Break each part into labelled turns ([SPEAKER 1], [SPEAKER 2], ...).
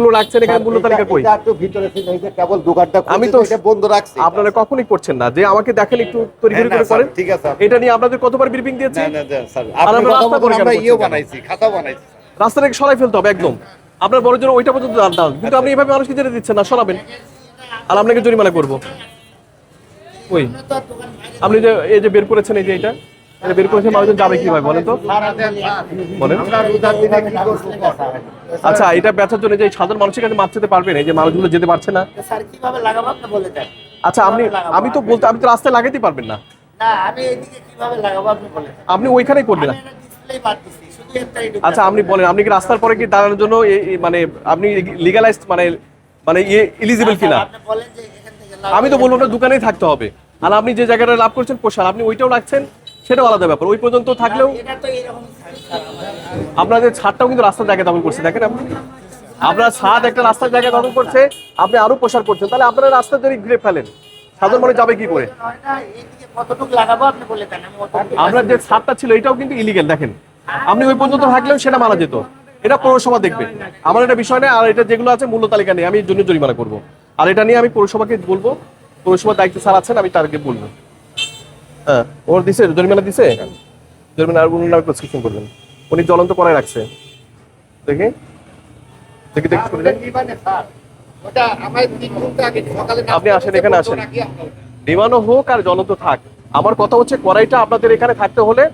[SPEAKER 1] যেগুলো রাখছেন এখানে মূল্য তালিকা কই?
[SPEAKER 2] একটু ভিতরে ছিল এই যে কেবল দোকানটা
[SPEAKER 1] আমি তো
[SPEAKER 2] এটা বন্ধ রাখছি।
[SPEAKER 1] আপনারা কখনোই করছেন না। যে আমাকে দেখেন একটু তৈরি করে করেন।
[SPEAKER 2] ঠিক আছে
[SPEAKER 1] এটা নিয়ে আপনাদের কতবার ব্রিফিং দিয়েছি?
[SPEAKER 2] না না স্যার
[SPEAKER 1] আমরা
[SPEAKER 2] ইয়েও বানাইছি খাতা বানাইছি
[SPEAKER 1] রাস্তা থেকে সরাই ফেলতে হবে একদম। আপনার বড় জন্য ওইটা পর্যন্ত দাম কিন্তু আপনি এইভাবে মানুষকে দিচ্ছেন না সরাবেন। আর আপনাকে জরিমানা করব। ওই। আপনি যে এই যে বের করেছেন এই যে এটা? এটা বের করেছেন মানুষজন যাবে কীভাবে? বলেন তো। বলেন।
[SPEAKER 2] কি
[SPEAKER 1] আচ্ছা এটা বেচার জন্য যে সাধারণ মানুষের কাছে মাছ যেতে পারবেন এই যে মানুষগুলো যেতে পারছে না। আচ্ছা আপনি আমি তো বলতে আমি তো রাস্তায় লাগাইতে পারবেন না।
[SPEAKER 3] না আপনি
[SPEAKER 1] ওইখানেই করবেন আচ্ছা আপনি বলেন আপনি কি রাস্তার পরে কি দাঁড়ানোর জন্য মানে আপনি লিগালাইজড মানে মানে ইয়ে এলিজিবল কিনা? আমি তো বলব না দোকানেই থাকতে হবে। আর আপনি যে জায়গাটা লাভ করছেন পোশাক আপনি ওইটাও রাখছেন? সেটাও আলাদা ব্যাপার। ওই পর্যন্ত থাকলেও আপনাদের ছাদটাও কিন্তু রাস্তার জায়গা দখল করছে দেখেন আপনি। আপনার ছাদ একটা রাস্তার জায়গা দখল করছে আপনি আরও প্রসার করছেন। তাহলে আপনারা রাস্তা যদি ঘিরে ফেলেন। সাধারণ মানুষ যাবে কি করে?
[SPEAKER 3] নয়টা এইদিকে কতটুকু লাগাবো আপনি বলে দেন আমি
[SPEAKER 1] আপনার যে ছাদটা ছিল এটাও কিন্তু ইলিগেল দেখেন। আপনি ওই পর্যন্ত থাকলেও সেটা মারা যেত। এটা পৌরসভা দেখবে। আমার এটা বিষয় নেই আর এটা যেগুলো আছে মূল্য তালিকা নেই। আমি জন্য জরিমানা করব। আর এটা নিয়ে আমি পৌরসভাকে বলব। পৌরসভার দায়িত্ব স্যার আছেন আমি তাদেরকে বলব। হ্যাঁ ওর দিছে জরিমানা দিছে? জরিমানা আর উনি নামে প্রেসক্রিপশন করবেন। উনি জ্বলন্ত করায় রাখছে। দেখি। দেখি দেখি আপনি আসেন, এখানে আসেন। নিমানো হোক আর জ্বলন্ত থাক। আমার কথা হচ্ছে কড়াইটা আপনাদের এখানে থাকতে হলে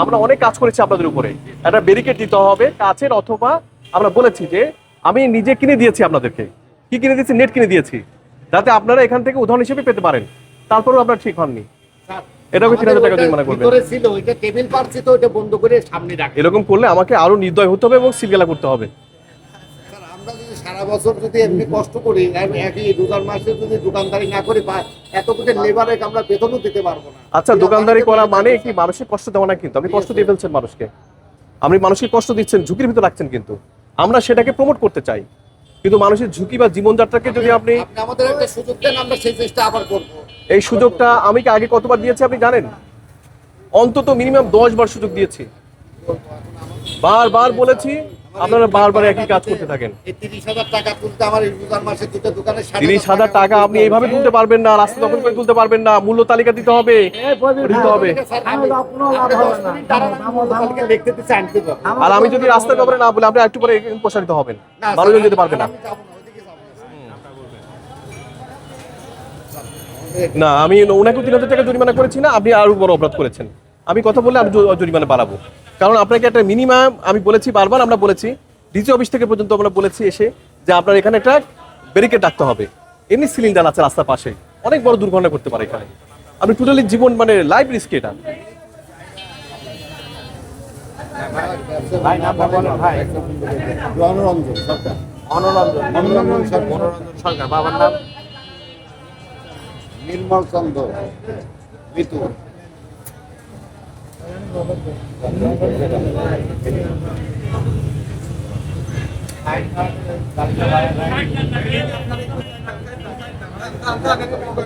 [SPEAKER 1] আমরা অনেক কাজ করেছি আপনাদের উপরে। একটা ব্যারিকেড দিতে হবে কাছের অথবা আমরা বলেছি যে আমি নিজে কিনে দিয়েছি আপনাদেরকে। কি কিনে দিয়েছি? নেট কিনে দিয়েছি। যাতে আপনারা এখান থেকে উদাহরণ হিসেবে পেতে পারেন। তারপরেও আপনারা ঠিক হননি। এটাকে তিন হাজার টাকা জরিমানা করবেন?
[SPEAKER 2] ভিতরে ছিল ওইটা টেবিল পারছি তো ওইটা বন্ধ করে সামনে রাখি
[SPEAKER 1] এরকম করলে আমাকে আরও নির্দয় হতে হবে এবং সিলগালা করতে হবে।
[SPEAKER 2] আমরা যদি সারা বছর যদি এমনি কষ্ট করি একই রোজার মাসে যদি দোকানদারি না করি এত কোটি লেবারে আমরা বেতনও দিতে পারব না।
[SPEAKER 1] আচ্ছা দোকানদারি করা মানে কি মানুষের কষ্ট দেওয়া না কিন্তু? আপনি কষ্ট দিয়ে ফেলছেন মানুষকে। আপনি মানুষকে কষ্ট দিচ্ছেন ঝুঁকির ভিতর রাখছেন কিন্তু। আমরা সেটাকে প্রমোট করতে চাই। কিন্তু মানুষের ঝুঁকি বা জীবনযাত্রাকে যদি আপনি
[SPEAKER 2] আপনি আমাদের একটা সুযোগ দেন আমরা সেই চেষ্টা আবার করব।
[SPEAKER 1] এই সুযোগটা আমি কি আগে কতবার দিয়েছি আপনি জানেন? অন্তত মিনিমাম দশ বার সুযোগ দিয়েছি। বারবার বলেছি আপনারা বারবার একই কাজ করতে থাকেন।
[SPEAKER 2] তিরিশ হাজার টাকা
[SPEAKER 1] আপনি এইভাবে তুলতে পারবেন না রাস্তা দখল করে তুলতে পারবেন না মূল্য তালিকা দিতে হবে দিতে আর আমি যদি রাস্তার ব্যাপারে না বলে আপনি একটু পরে প্রসারিত হবেন।
[SPEAKER 2] না, স্যার,
[SPEAKER 1] মানুষজন যেতে পারবে না
[SPEAKER 2] আমি যাব না,
[SPEAKER 1] আমি ওনাকে তিন হাজার টাকা জরিমানা করেছি না আপনি আরও বড় অপরাধ করেছেন। আমি কথা বললে আমি জরিমানা বাড়াবো। কারণ আপনাকে একটা মিনিমাম আমি বলেছি বারবার আমরা বলেছি ডিসি অফিস থেকে পর্যন্ত আমরা বলেছি এসে যে আপনার এখানে একটা ব্যারিকেড রাখতে হবে। এমনি সিলিন্ডার আছে রাস্তার পাশে। অনেক বড় দুর্ঘটনা করতে পারে এখানে। আপনি টোটালি জীবন মানে লাইফ রিস্ক এটা।
[SPEAKER 2] মনোরঞ্জন। সরকার।
[SPEAKER 1] অনরঞ্জন মনোরঞ্জন সরকার। বাবার নাম?
[SPEAKER 2] নির্মল চন্দ্র মিতু
[SPEAKER 3] Thank you.